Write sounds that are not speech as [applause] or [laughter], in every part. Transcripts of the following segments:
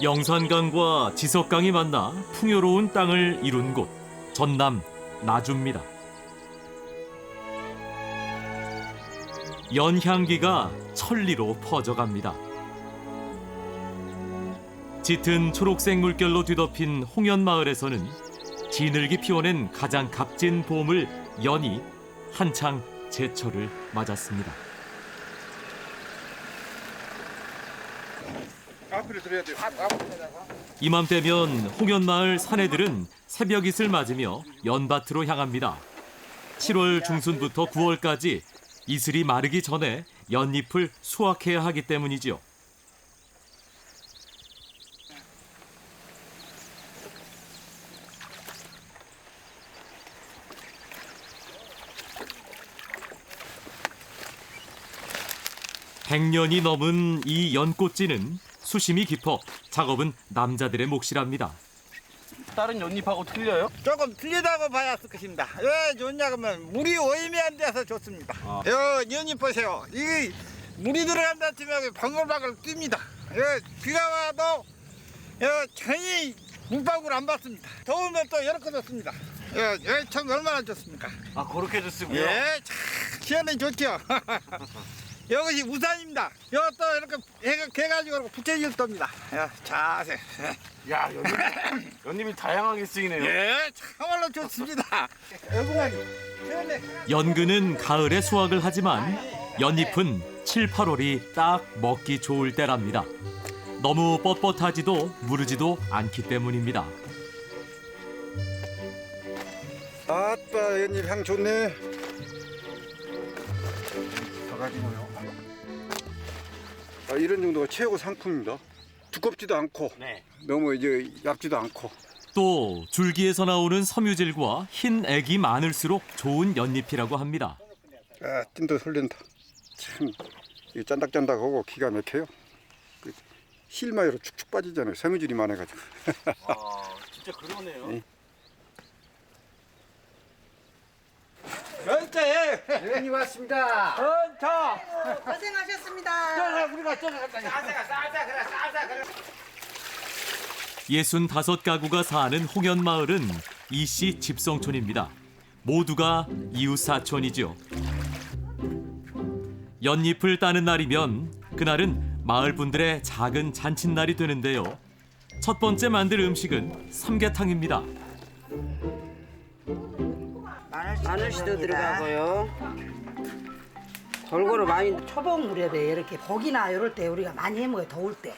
영산강과 지석강이 만나 풍요로운 땅을 이룬 곳 전남 나주입니다. 연향기가 천리로 퍼져갑니다. 짙은 초록색 물결로 뒤덮인 홍연마을에서는 지늘기 피워낸 가장 값진 보물 연이 한창 제철을 맞았습니다. 들어야 돼요. 앞, 앞. 이맘때면 홍연마을 사내들은 새벽잇을 맞으며 연밭으로 향합니다. 7월 중순부터 9월까지 이슬이 마르기 전에 연잎을 수확해야 하기 때문이지요. 백년이 넘은 이 연꽃지는 수심이 깊어 작업은 남자들의 몫이랍니다. 다른 연잎하고 틀려요? 조금 틀리다고 봐야 할 것입니다. 왜 좋냐면 물이 오염이 돼서 좋습니다. 요 연이 보세요. 이 물이 들어간다 치면 방울방울 뜁니다. 요 비가 와도 요 전혀 물방울 안 받습니다. 더우면 또 이렇게 좋습니다. 요, 요, 참 얼마나 좋습니까? 아 그렇게 좋습니다. 예, 참 시원해 좋죠. [laughs] 이것이 우산입니다. 이것도 이렇게 해가 해가지고 붙여질 겁니다. 야, 자세. 야 연잎, [laughs] 연잎이 다양하게 쓰이네요. 예, 참말로 좋습니다. 연근은 가을에 수확을 하지만 연잎은 7, 8월이 딱 먹기 좋을 때랍니다. 너무 뻣뻣하지도 무르지도 않기 때문입니다. 아따 연잎 향 좋네. 가지고요. 아, 이런 정도가 최고 상품입니다. 두껍지도 않고 네. 너무 이제 얇지도 않고 또 줄기에서 나오는 섬유질과 흰 액이 많을수록 좋은 연잎이라고 합니다. 아, 찐도 설렌다. 참 이게 짠닥짠닥하고 기가 막혀요. 그 실마리로 축축 빠지잖아요. 섬유질이 많아가지고. [laughs] 아 진짜 그러네요. 네. 연태, 연이 왔습니다. 연차. 고생하셨습니다. 우리가 저기 갔다. 예순 다섯 가구가 사는 홍연마을은 이씨 집성촌입니다. 모두가 이웃 사촌이죠. 연잎을 따는 날이면 그날은 마을 분들의 작은 잔칫날이 되는데요. 첫 번째 만들 음식은 삼계탕입니다. 마늘씨도 들어가고요. 골고루 많이 초복 무렵에 이렇게 고기나 이럴 때 우리가 많이 해먹어요. 더울 때.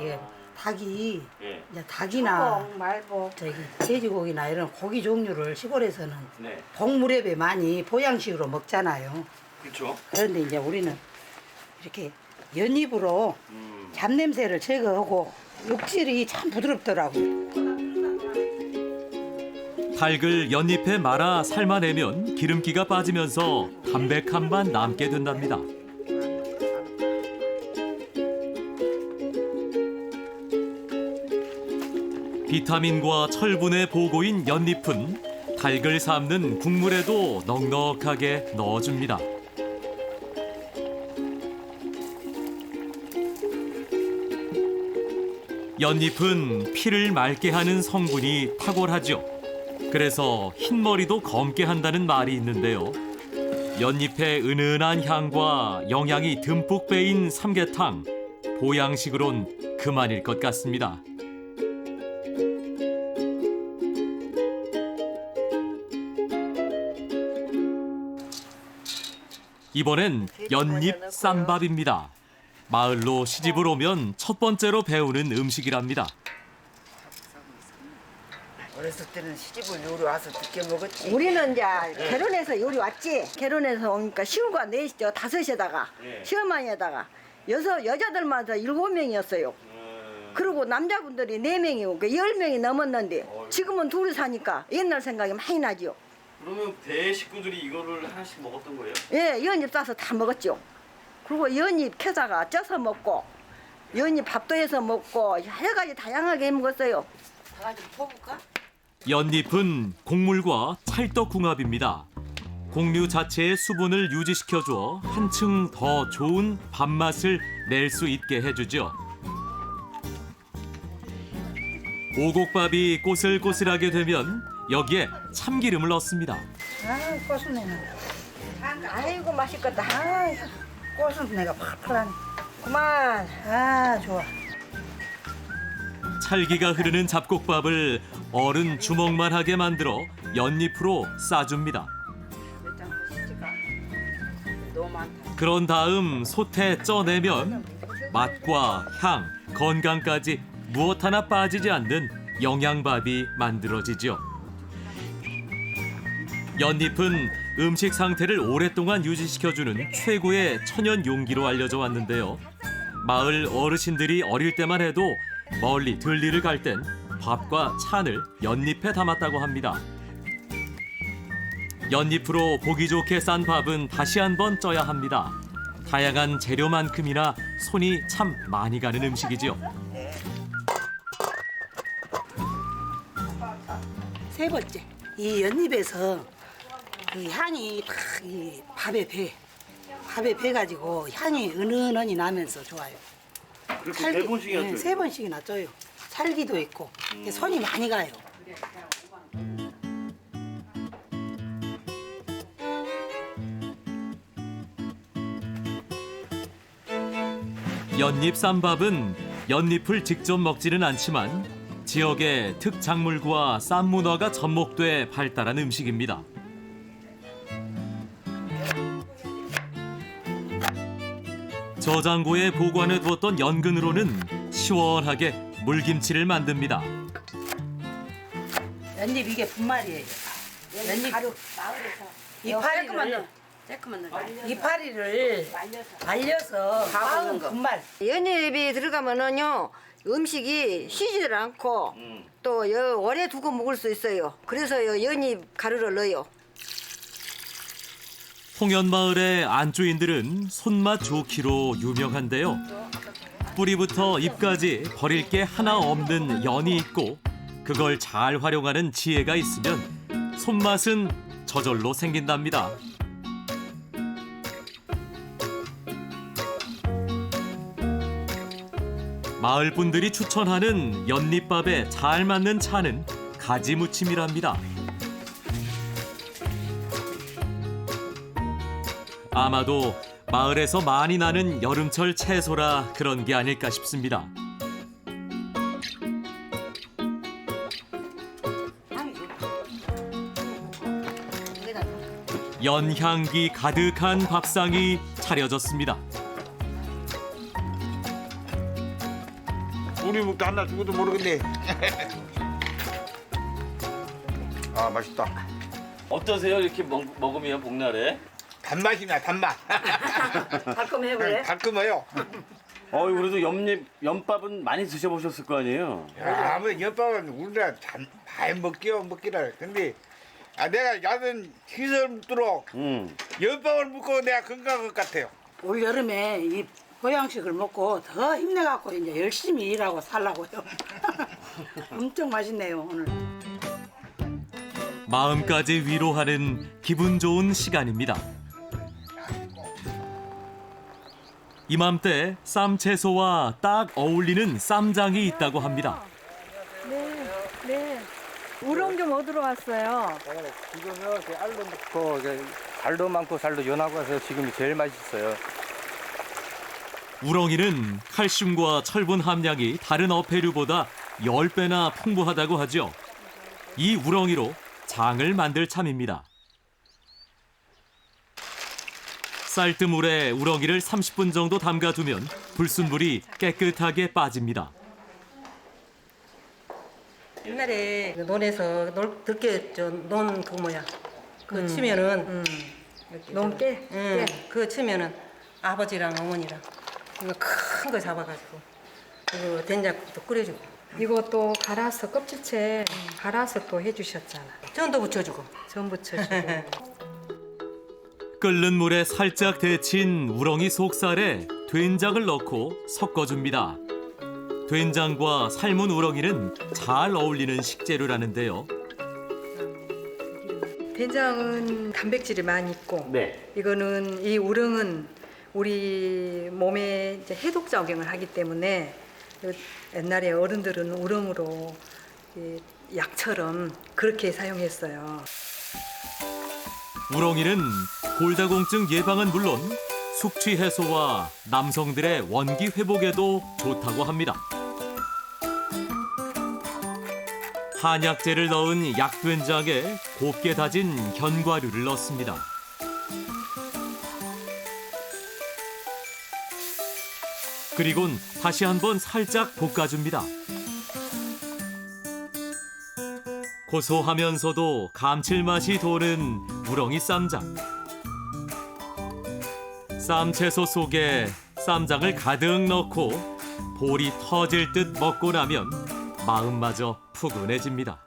예, 닭이 예. 이제 닭이나 초복, 말복. 저기 돼지고기나 이런 고기 종류를 시골에서는 네. 복무렵에 많이 보양식으로 먹잖아요. 그렇죠. 그런데 이제 우리는 이렇게 연잎으로 잡냄새를 제거하고 육질이 참 부드럽더라고요. 닭을 연잎에 말아 삶아내면 기름기가 빠지면서 담백한 맛 남게 된답니다. 비타민과 철분의 보고인 연잎은 닭을 삶는 국물에도 넉넉하게 넣어줍니다. 연잎은 피를 맑게 하는 성분이 탁월하죠. 그래서 흰머리도 검게 한다는 말이 있는데요. 연잎의 은은한 향과 영양이 듬뿍 배인 삼계탕. 보양식으론 그만일 것 같습니다. 이번엔 연잎 쌈밥입니다. 마을로 시집을 오면 첫 번째로 배우는 음식이랍니다. 어렸을 때는 시집을 요리 와서 늦게 먹었지. 우리는 이제 결혼해서 요리 왔지. 결혼해서 오니까 시울과 넷이죠. 다섯에다가 시어머니에다가 여섯 여자들만 서 일곱 명이었어요. 그리고 남자분들이 네 명이고 그열 명이 넘었는데 지금은 둘이 사니까 옛날 생각이 많이 나지요. 그러면 대 식구들이 이거를 하나씩 먹었던 거예요? 예, 연잎 싸서 다 먹었죠. 그리고 연잎 캐다가 쪄서 먹고 연잎 밥도 해서 먹고 여러 가지 다양하게 해 먹었어요. 다 같이 퍼볼까? 연잎은 곡물과 찰떡궁합입니다. 곡류 자체의 수분을 유지시켜줘 한층 더 좋은 밥맛을 낼 수 있게 해주죠. 오곡밥이 꼬슬꼬슬하게 되면 여기에 참기름을 넣습니다. 아 고수내는 아이고 맛있겠다. 아 고수내가 팍팍하네 그만. 아 좋아 찰기가 흐르는 잡곡밥을 어른 주먹만 하게 만들어 연잎으로 싸줍니다. 그런 다음 솥에 쪄내면 맛과 향, 건강까지 무엇 하나 빠지지 않는 영양밥이 만들어지죠. 연잎은 음식 상태를 오랫동안 유지시켜주는 최고의 천연 용기로 알려져 왔는데요. 마을 어르신들이 어릴 때만 해도 멀리 들리를 갈 땐 밥과 찬을 연잎에 담았다고 합니다. 연잎으로 보기 좋게 싼 밥은 다시 한번 쪄야 합니다. 다양한 재료만큼이나 손이 참 많이 가는 음식이지요. 세 번째 이 연잎에서 그 향이 탁이 밥에 배 밥에 배 가지고 향이 은은하니 나면서 좋아요. 그렇게 네 번씩이나 네, 쪄요? 세 번씩이나 쪄요. 찰기도 있고 손이 많이 가요. 연잎 쌈밥은 연잎을 직접 먹지는 않지만 지역의 특작물과 쌈 문화가 접목돼 발달한 음식입니다. 저장고에 보관해 두었던 연근으로는 시원하게 물김치를 만듭니다. 연잎 이게 분말이에요. 연잎 가루 이파리를 이파리를 말려서 빻은 분말. 연잎이 들어가면은요 음식이 쉬지를 않고 또 여, 오래 두고 먹을 수 있어요. 그래서 요 연잎 가루를 넣어요. 홍연마을의 안주인들은 손맛 좋기로 유명한데요. 뿌리부터 잎까지 버릴 게 하나 없는 연이 있고 그걸 잘 활용하는 지혜가 있으면 손맛은 저절로 생긴답니다. 마을 분들이 추천하는 연잎밥에 잘 맞는 차는 가지 무침이랍니다. 아마도 마을에서 많이 나는 여름철 채소라 그런 게 아닐까 싶습니다. 연향기 가득한 밥상이 차려졌습니다. 우리 묵도 하나 죽어도 모르겠네. [laughs] 아 맛있다. 어떠세요? 이렇게 먹, 먹으면 복날에? 단맛이 나 단맛. 가끔 해볼래? 달끔해요. 어이 그래도 연잎 연밥은 많이 드셔보셨을 거 아니에요? 야, 아무 연밥은 우리나라 참 많이 먹기요 먹기라. 근데 아, 내가 야든 시설 묻도록 음. 연밥을 먹고 내가 건강할 것 같아요. 올 여름에 이 보양식을 먹고 더 힘내갖고 이제 열심히 일하고 살라고요. [laughs] 엄청 맛있네요 오늘. 마음까지 위로하는 기분 좋은 시간입니다. 이맘때 쌈 채소와 딱 어울리는 쌈장이 있다고 합니다. 네. 우렁 좀 얻으러 왔어요. 지금은 그 알도 많고 그 알도 많고 살도 연하고 해서 지금이 제일 맛있어요. 우렁이는 칼슘과 철분 함량이 다른 어패류보다 10배나 풍부하다고 하죠. 이 우렁이로 장을 만들 참입니다. 쌀뜨물에 우렁이를 30분 정도 담가두면 불순물이 깨끗하게 빠집니다. 옛날에 그 논에서 놀, 들깨 저논그 뭐야 그 치면은 넘게? 응, 그 치면은 아버지랑 어머니랑 이거 큰 거 잡아가지고 그 된장국도 끓여주고 이것도 갈아서 껍질째 갈아서 또 해주셨잖아. 전도 부쳐주고 전 부쳐주고. [laughs] 끓는 물에 살짝 데친 우렁이 속살에 된장을 넣고 섞어줍니다. 된장과 삶은 우렁이는 잘 어울리는 식재료라는데요. 된장은 단백질이 많이 있고 네. 이거는 이 우렁은 우리 몸에 이제 해독 작용을 하기 때문에 그 옛날에 어른들은 우렁으로 이 약처럼 그렇게 사용했어요. 우렁이는 골다공증 예방은 물론 숙취 해소와 남성들의 원기 회복에도 좋다고 합니다. 한약재를 넣은 약된장에 곱게 다진 견과류를 넣습니다. 그리곤 다시 한번 살짝 볶아줍니다. 고소하면서도 감칠맛이 도는 우렁이 쌈장. 쌈채소 속에 쌈장을 가득 넣고 볼이 터질 듯 먹고 나면 마음마저 푸근해집니다.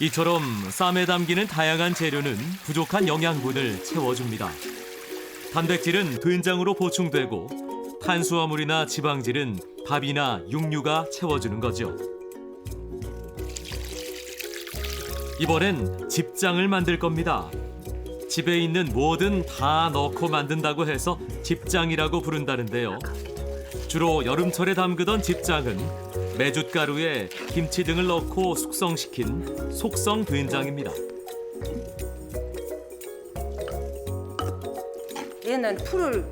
이처럼 쌈에 담기는 다양한 재료는 부족한 영양분을 채워줍니다. 단백질은 된장으로 보충되고 탄수화물이나 지방질은 밥이나 육류가 채워주는 거죠. 이번엔 집장을 만들 겁니다. 집에 있는 뭐든 다 넣고 만든다고 해서 집장이라고 부른다는데요. 주로 여름철에 담그던 집장은 메윷가루에 김치 등을 넣고 숙성시킨 속성 된장입니다. 옛날 풀을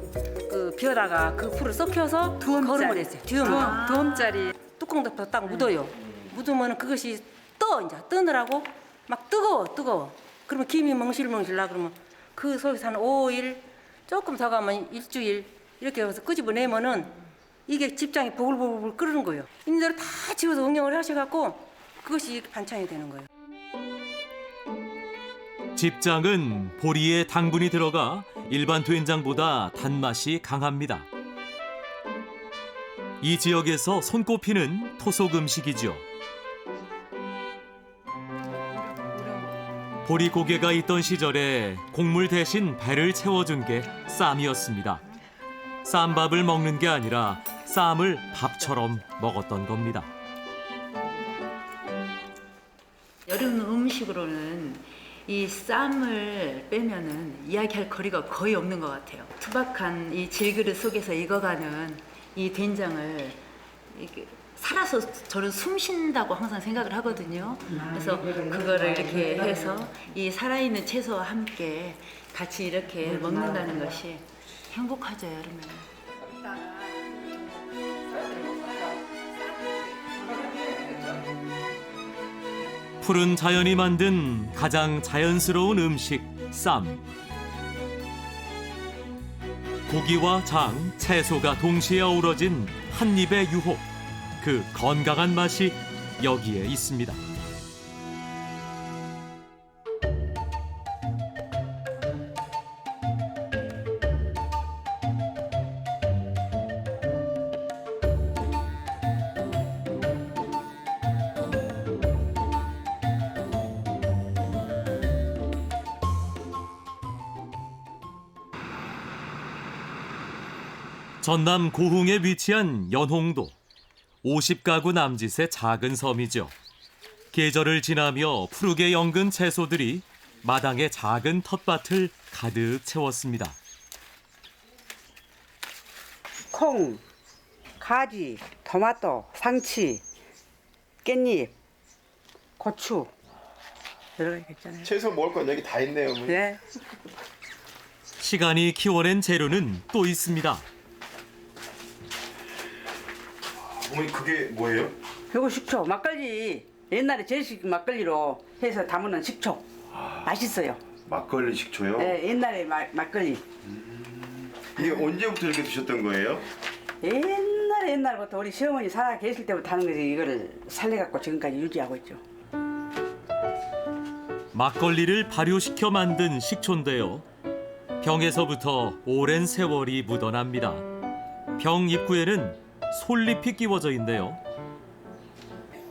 그 비워다가 그 풀을 썩혀서 거름을 했어요. 뒤엄 도움짜리 뚜껑 덮어 딱 묻어요. 묻으면 그것이 떠 이제 뜨느라고 막 뜨거워 뜨거워. 그러면 김이 멍실멍실 나 그러면 그 속에서 한 5일 조금 더 가면 일주일 이렇게 해서 끄집어내면은 이게 집장이 보글보글 끓는 거예요. 인대로 다 지어서 응용을 하셔갖고 그것이 반찬이 되는 거예요. 집장은 보리에 당분이 들어가 일반 된장보다 단맛이 강합니다. 이 지역에서 손꼽히는 토속 음식이죠. 보리 고개가 있던 시절에 곡물 대신 배를 채워준 게 쌈이었습니다. 쌈밥을 먹는 게 아니라 쌈을 밥처럼 먹었던 겁니다. 여름 음식으로는 이 쌈을 빼면은 이야기할 거리가 거의 없는 것 같아요. 투박한 이 질그릇 속에서 익어가는 이 된장을 이렇게 살아서 저는 숨 쉰다고 항상 생각을 하거든요. 그래서 그거를 이렇게 해서 이 살아있는 채소와 함께 같이 이렇게 먹는다는 것이 행복하죠, 여름에는. 푸른 자연이 만든 가장 자연스러운 음식 쌈. 고기와 장, 채소가 동시에 어우러진 한 입의 유혹. 그 건강한 맛이 여기에 있습니다. 전남 고흥에 위치한 연홍도. 50가구 남짓의 작은 섬이죠. 계절을 지나며 푸르게 연근 채소들이 마당의 작은 텃밭을 가득 채웠습니다. 콩, 가지, 토마토, 상치, 깻잎, 고추 여러 가지 있잖아요. 채소 먹을 건 여기 다 있네요. 어머니. 네. 시간이 키워낸 재료는 또 있습니다. 어머니 그게 뭐예요? 이거 식초, 막걸리. 옛날에 제식 막걸리로 해서 담으는 식초. 맛있어요. 막걸리 식초요? 네, 옛날에 마, 막걸리. 이게 언제부터 이렇게 드셨던 거예요? 옛날에 옛날부터 우리 시어머니 살아 계실 때부터 하는 거지 이거를 살려갖고 지금까지 유지하고 있죠. 막걸리를 발효시켜 만든 식초인데요. 병에서부터 오랜 세월이 묻어납니다. 병 입구에는 솔잎이 끼워져 있는데요.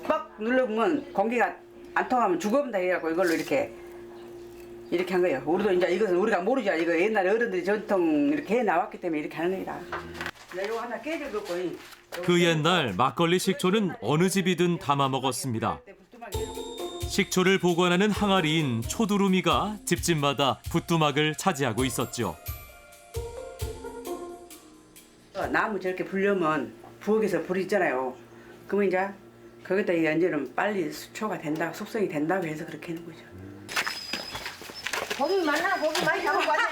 빡 눌러보면 공기가 안 통하면 죽어본다 해갖고 이걸로 이렇게 이렇게 한 거예요. 우리도 이제 이것은 우리가 모르죠. 이거 옛날에 어른들이 전통 이렇게 해 나왔기 때문에 이렇게 하는 거다. 나 이거 하나 깨져갖고 이- 그 옛날 막걸리 식초는 어느 집이든 담아 먹었습니다. 식초를 보관하는 항아리인 초두루미가 집집마다 부뚜막을 차지하고 있었죠. 어, 나무 저렇게 불려면 부엌에서 불이 있잖아요. 그러면 이제 거기다 연재는 빨리 수초가 된다, 숙성이 된다고 해서 그렇게 하는 거죠. 고기 많나 고기 많이 잡은 거 아니야?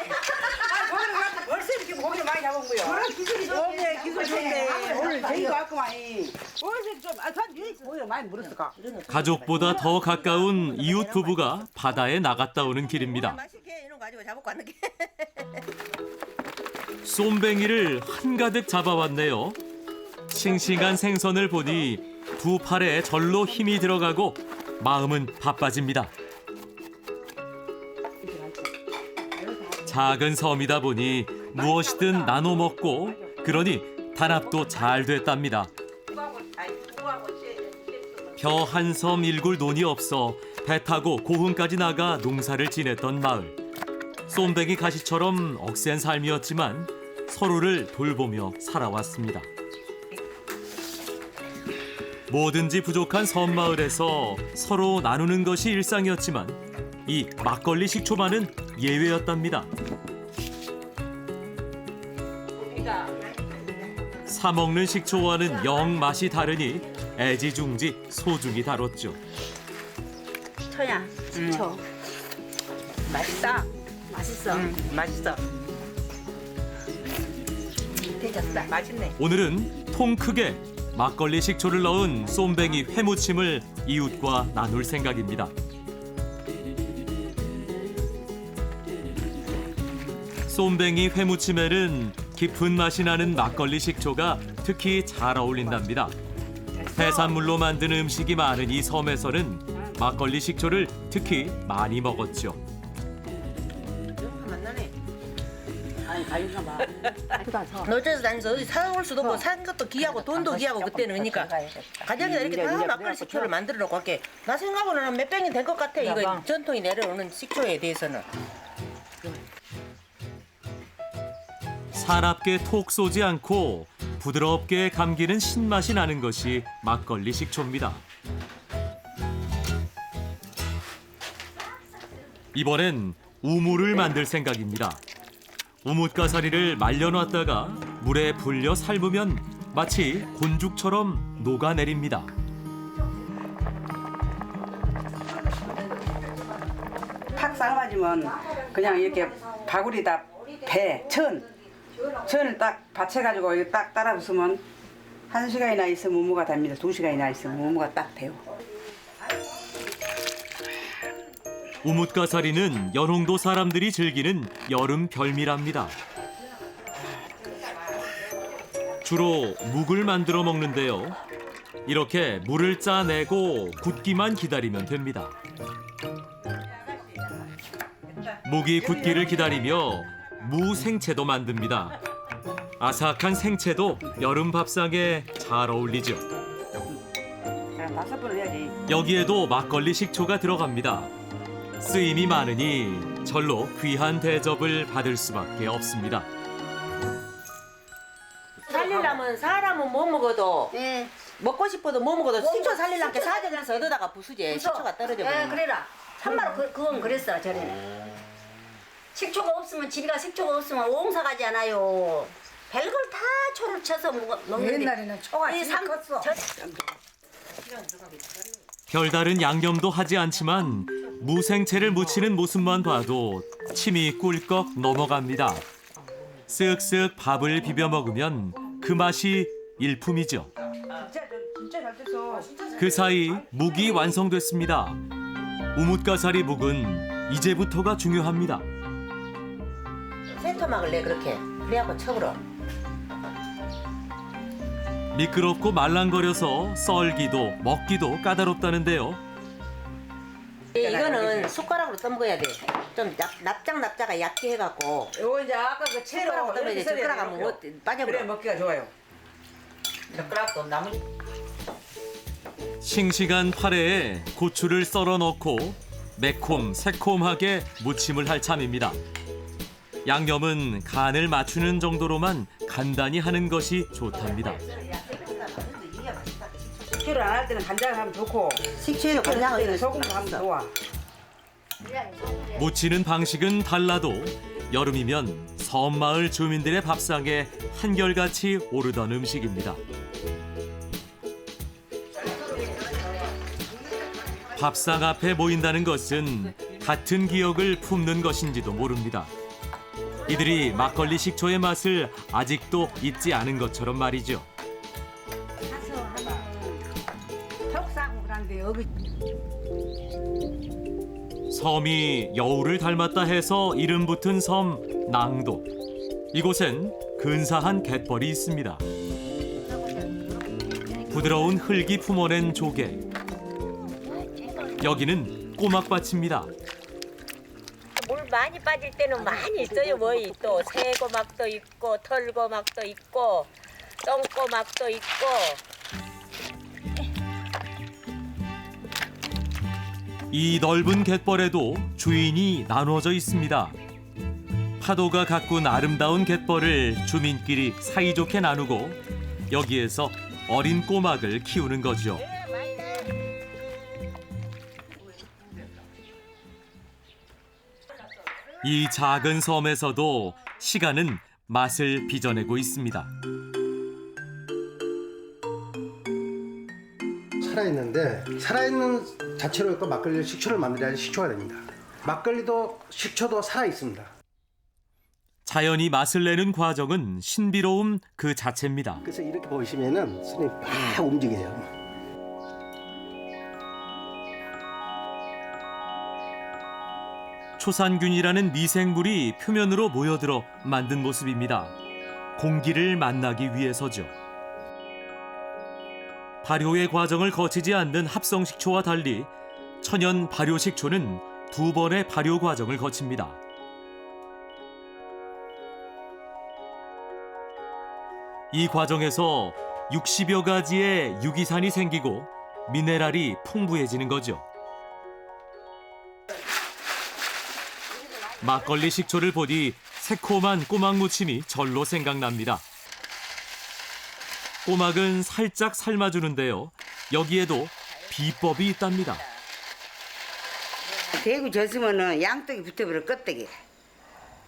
벌써 이렇게 고기를 많이 잡은 거요. 그런 기술이 좋네. 네, 기술 좋네. 오늘 저희가 왔구만이. 오늘 좀, 아, 전 고기를 많이 물었을까? 가족보다 더 가까운 이웃 부부가 바다에 나갔다 오는 길입니다. 맛있게 이런 거 가지고 잡고 가는 게. 쏨뱅이를 한가득 잡아왔네요. 싱싱한 생선을 보니 두 팔에 절로 힘이 들어가고 마음은 바빠집니다. 작은 섬이다 보니 무엇이든 나눠 먹고 그러니 단합도 잘 됐답니다. 벼 한 섬 일굴 논이 없어 배 타고 고흥까지 나가 농사를 지냈던 마을. 쏨뱅이 가시처럼 억센 삶이었지만 서로를 돌보며 살아왔습니다. 뭐든지 부족한 섬마을에서 서로 나누는 것이 일상이었지만 이 막걸리 식초만은 예외였답니다. 사 먹는 식초와는 영 맛이 다르니 애지중지 소중히 다뤘죠. 초야, 초. 맛있다. 맛있어. 맛있어. 되졌다. 맛있네. 오늘은 통 크게 막걸리 식초를 넣은 쏨뱅이 회무침을 이웃과 나눌 생각입니다. 쏨뱅이 회무침에는 깊은 맛이 나는 막걸리 식초가 특히 잘 어울린답니다. 해산물로 만든 음식이 많은 이 섬에서는 막걸리 식초를 특히 많이 먹었죠. 가인가 봐. 노조에서 다니면서 어디 사올 수도 없고 산 것도 귀하고 돈도 귀하고 그때는 그러니까 가정에다. 이렇게 다 막걸리 식초를 만들어 놓고 할게. 나 생각으로는 한 몇 병이 된것 같아 이거 전통이 내려오는 식초에 대해서는. 사납게 톡 쏘지 않고 부드럽게 감기는 신맛이 나는 것이 막걸리 식초입니다. 이번엔 우무를 만들 생각입니다. 우뭇가사리를 말려놨다가 물에 불려 삶으면 마치 곤죽처럼 녹아내립니다. 탁 삶아지면 그냥 이렇게 바구리 다 배, 천, 천을 딱 받쳐가지고 딱 따라 부으면 한 시간이나 있으면 무무가 됩니다. 두 시간이나 있으면 무무가 딱 돼요. 우뭇가사리는 연홍도 사람들이 즐기는 여름 별미랍니다. 주로 묵을 만들어 먹는데요. 이렇게 물을 짜내고 굳기만 기다리면 됩니다. 묵이 굳기를 기다리며 무 생채도 만듭니다. 아삭한 생채도 여름 밥상에 잘 어울리죠. 여기에도 막걸리 식초가 들어갑니다. 쓰임이 많으니 절로 귀한 대접을 받을 수밖에 없습니다. 살리려면 사람은 못 먹어도 먹고 싶어도 못 먹어도 식초 살리려면 사정해서 얻어다가 부수지 식초가 떨어져 예, 버리면 그래라. 참말로 그, 그건 그랬어, 전에는. 식초가 없으면 집이가 식초가 없으면 옹사 가지 않아요. 별걸 다 초를 쳐서 먹- 먹는데 옛날에는 초가 이 삼- 컸어. 저- 별다른 양념도 하지 않지만 무생채를 무치는 모습만 봐도 침이 꿀꺽 넘어갑니다. 쓱쓱 밥을 비벼 먹으면 그 맛이 일품이죠. 그 사이 묵이 완성됐습니다. 우뭇가사리 묵은 이제부터가 중요합니다. 센터막을 내 그렇게 그래갖고 쳐버려 미끄럽고 말랑거려서 썰기도 먹기도 까다롭다는데요. 이거는 숟가락으로 떠먹어야 돼 좀 납작납작하 얇게 해갖고 요거 이제 아까 그 채로 숟가락으로 떠먹어야 돼 썰어야 하면. 뭐 빠져버려 그래 먹기가 좋아요. 젓가락도 나머지 싱싱한 파래에 고추를 썰어 넣고 매콤 새콤하게 무침을 할 참입니다. 양념은 간을 맞추는 정도로만 간단히 하는 것이 좋답니다. 식초를 안 할 때는 간장을 하면 좋고 식초에도 간장을 때는 소금을 하면 좋아. 무치는 방식은 달라도 여름이면 섬마을 주민들의 밥상에 한결같이 오르던 음식입니다. 밥상 앞에 모인다는 것은 같은 기억을 품는 것인지도 모릅니다. 이들이 막걸리 식초의 맛을 아직도 잊지 않은 것처럼 말이죠. 여기 섬이 여우를 닮았다 해서 이름 붙은 섬 낭도. 이곳엔 근사한 갯벌이 있습니다. 부드러운 흙이 품어낸 조개. 여기는 꼬막밭입니다. 물 많이 빠질 때는 많이 있어요. 뭐이 또 새고막도 있고 털고막도 있고 똥고막도 있고 이 넓은 갯벌에도 주인이 나눠져 있습니다. 파도가 가꾼 아름다운 갯벌을 주민끼리 사이좋게 나누고 여기에서 어린 꼬막을 키우는 거죠. 이 작은 섬에서도 시간은 맛을 빚어내고 있습니다. 살아있는데 살아있는 자체로 그 막걸리를 식초를 만들어야 식초가 됩니다. 막걸리도 식초도 살아 있습니다. 자연이 맛을 내는 과정은 신비로움 그 자체입니다. 그래서 이렇게 보시면은 손이 막 움직여요. 초산균이라는 미생물이 표면으로 모여들어 만든 모습입니다. 공기를 만나기 위해서죠. 발효의 과정을 거치지 않는 합성식초와 달리 천연 발효식초는 두 번의 발효 과정을 거칩니다. 이 과정에서 60여 가지의 유기산이 생기고 미네랄이 풍부해지는 거죠. 막걸리 식초를 보니 새콤한 꼬막 무침이 절로 생각납니다. 꼬막은 살짝 삶아주는데요. 여기에도 비법이 있답니다. 대구 젖으면은 양떡이 붙어버려 껍데기.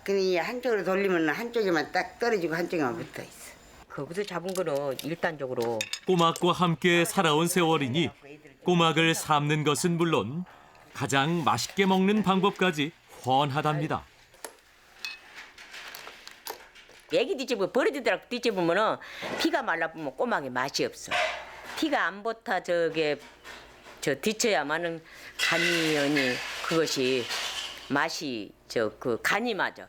그니 한쪽으로 돌리면 한쪽에만 딱 떨어지고 한쪽에만 붙어 있어. 거기서 잡은 거는 일단적으로 꼬막과 함께 살아온 세월이니 꼬막을 삶는 것은 물론 가장 맛있게 먹는 방법까지 훤하답니다. 애기 뒤집어 버리더라고 뒤집으면은 피가 말라보면 꼬막에 맛이 없어. 피가 안 붙어 저게 저 뒤쳐야만은 간이 언니 그것이 맛이 저 그 간이 맞아.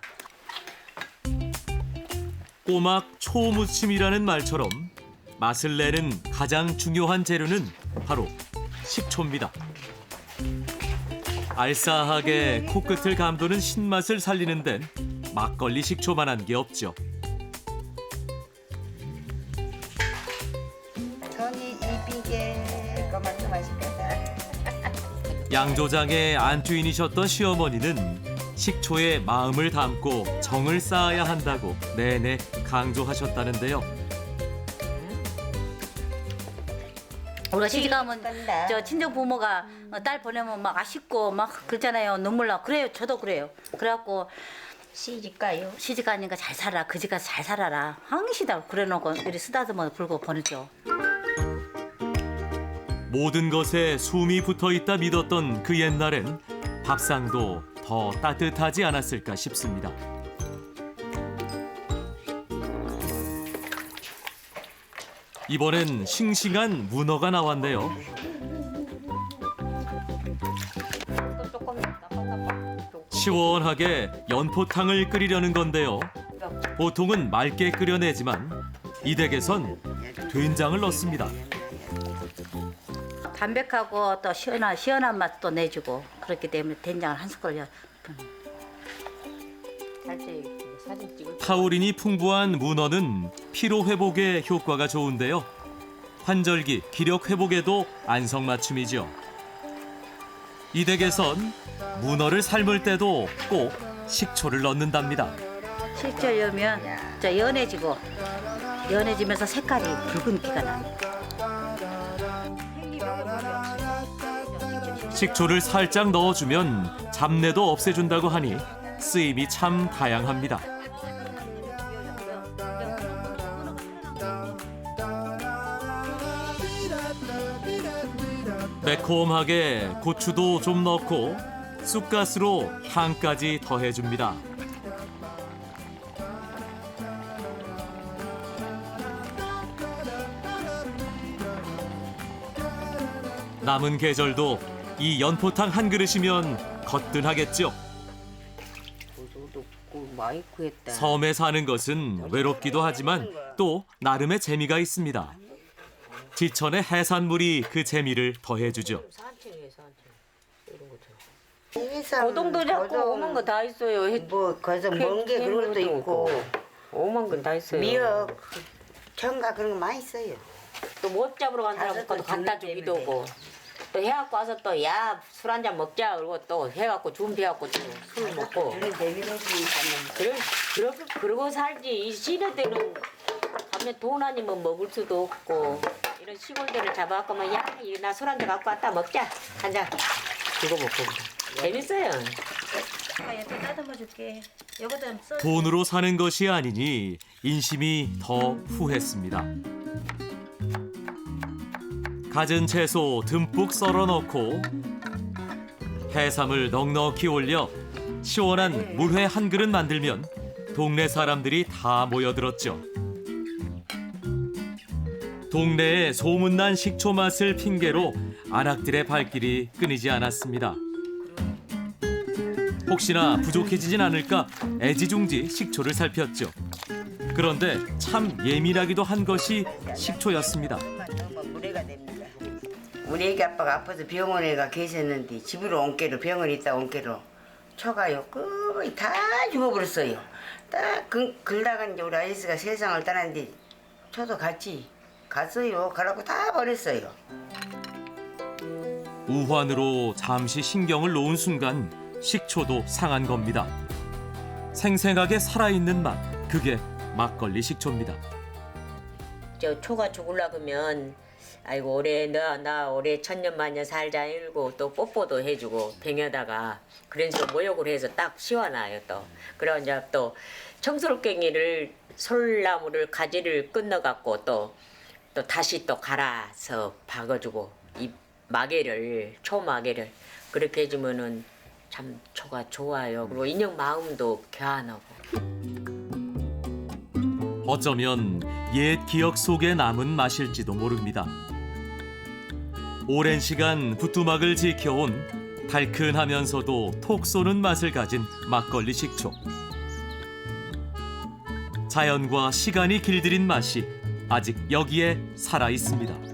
꼬막 초무침이라는 말처럼 맛을 내는 가장 중요한 재료는 바로 식초입니다. 알싸하게 코끝을 감도는 신맛을 살리는 데는 막걸리 식초만한 게 없죠. 양조장의 안주인이셨던 시어머니는 식초에 마음을 담고 정을 쌓아야 한다고 내내 강조하셨다는데요. 우리가 시집 가면 저 친정 부모가 어, 딸 보내면 막 아쉽고 막 그러잖아요. 눈물 나 그래요. 저도 그래요. 그래갖고 시집가요? 시집 가니까 잘 살아. 그 집 가서 잘 살아라. 항시다. 그래놓고 이리 쓰다듬어 불고 보내죠 모든 것에 숨이 붙어 있다 믿었던 그 옛날엔 밥상도 더 따뜻하지 않았을까 싶습니다. 이번엔 싱싱한 문어가 나왔네요. 시원하게 연포탕을 끓이려는 건데요. 보통은 맑게 끓여내지만 이 댁에선 된장을 넣습니다. 담백하고 또 시원한 시원한 맛도 내주고 그렇기 때문에 된장을 한 숟갈 여 사진 찍을 타우린이 풍부한 문어는 피로 회복에 효과가 좋은데요. 환절기 기력 회복에도 안성맞춤이죠. 이 댁에선 문어를 삶을 때도 꼭 식초를 넣는답니다. 식초 넣으면 저 연해지고 연해지면서 색깔이 붉은기가 나요 식초를 살짝 넣어주면 잡내도 없애준다고 하니 쓰임이 참 다양합니다. 매콤하게 고추도 좀 넣고 쑥갓으로 향까지 더해줍니다. 남은 계절도 이 연포탕 한 그릇이면 거뜬하겠죠. 많이 구했다. 섬에 사는 것은 외롭기도 하지만 또 나름의 재미가 있습니다. 지천의 해산물이 그 재미를 더해주죠. 고동도 잡고 오만 거 다 있어요. 뭐 거기서 멍게 그런 것도 있고 오만 건 다 있어요. 미역, 청가 그런 거 많이 있어요. 또못 잡으러 간 사람 가서 또또 갖다 주기도 하고 또 해갖고 와서 또 야 술 한잔 먹자. 그러고 또 해갖고 준비해갖고 또 술 먹고. 그런 재미가 있으니까 그래 그러고 그러고 살지. 이 시내 때는 가면 돈 아니면 먹을 수도 없고. 이런 시골들을 잡아갖고만 야 나 술 한잔 갖고 왔다. 먹자. 한잔. 그거 먹고 재밌어요. 옆에 따듬어 줄게. 요거 좀 써. 돈으로 사는 것이 아니니 인심이 더 후했습니다. 갖은 채소 듬뿍 썰어 넣고 해삼을 넉넉히 올려 시원한 물회 한 그릇 만들면 동네 사람들이 다 모여들었죠. 동네에 소문난 식초 맛을 핑계로 안악들의 발길이 끊이지 않았습니다. 혹시나 부족해지진 않을까 애지중지 식초를 살폈죠. 그런데 참 예민하기도 한 것이 식초였습니다. 우리 애기 아빠가 아파서 병원에 가 계셨는데 집으로 온 게로 병원에 있다 온 게로 초가요 거의 다 죽어버렸어요. 딱 그, 글다가 이제 우리 아저씨가 세상을 떠났는데 초도 같이 갔어요. 가라고 다 버렸어요. 우환으로 잠시 신경을 놓은 순간 식초도 상한 겁니다. 생생하게 살아있는 맛, 그게 막걸리 식초입니다. 저 초가 죽을라 그러면 아이고 올해 나, 나 올해 천년 만년 살자 일고 또 뽀뽀도 해주고 병에다가 식으로 모욕을 해서 딱 시원해요 또. 그리고 이제 또 청소롭갱이를 솔나무를 가지를 끊어 갖고 또, 또 다시 또 갈아서 박아주고 이 마개를 초마개를 그렇게 해주면은 참 초가 좋아요. 그리고 인형 마음도 교환하고 어쩌면 옛 기억 속에 남은 맛일지도 모릅니다. 오랜 시간 부뚜막을 지켜온 달큰하면서도 톡 쏘는 맛을 가진 막걸리 식초. 자연과 시간이 길들인 맛이 아직 여기에 살아 있습니다.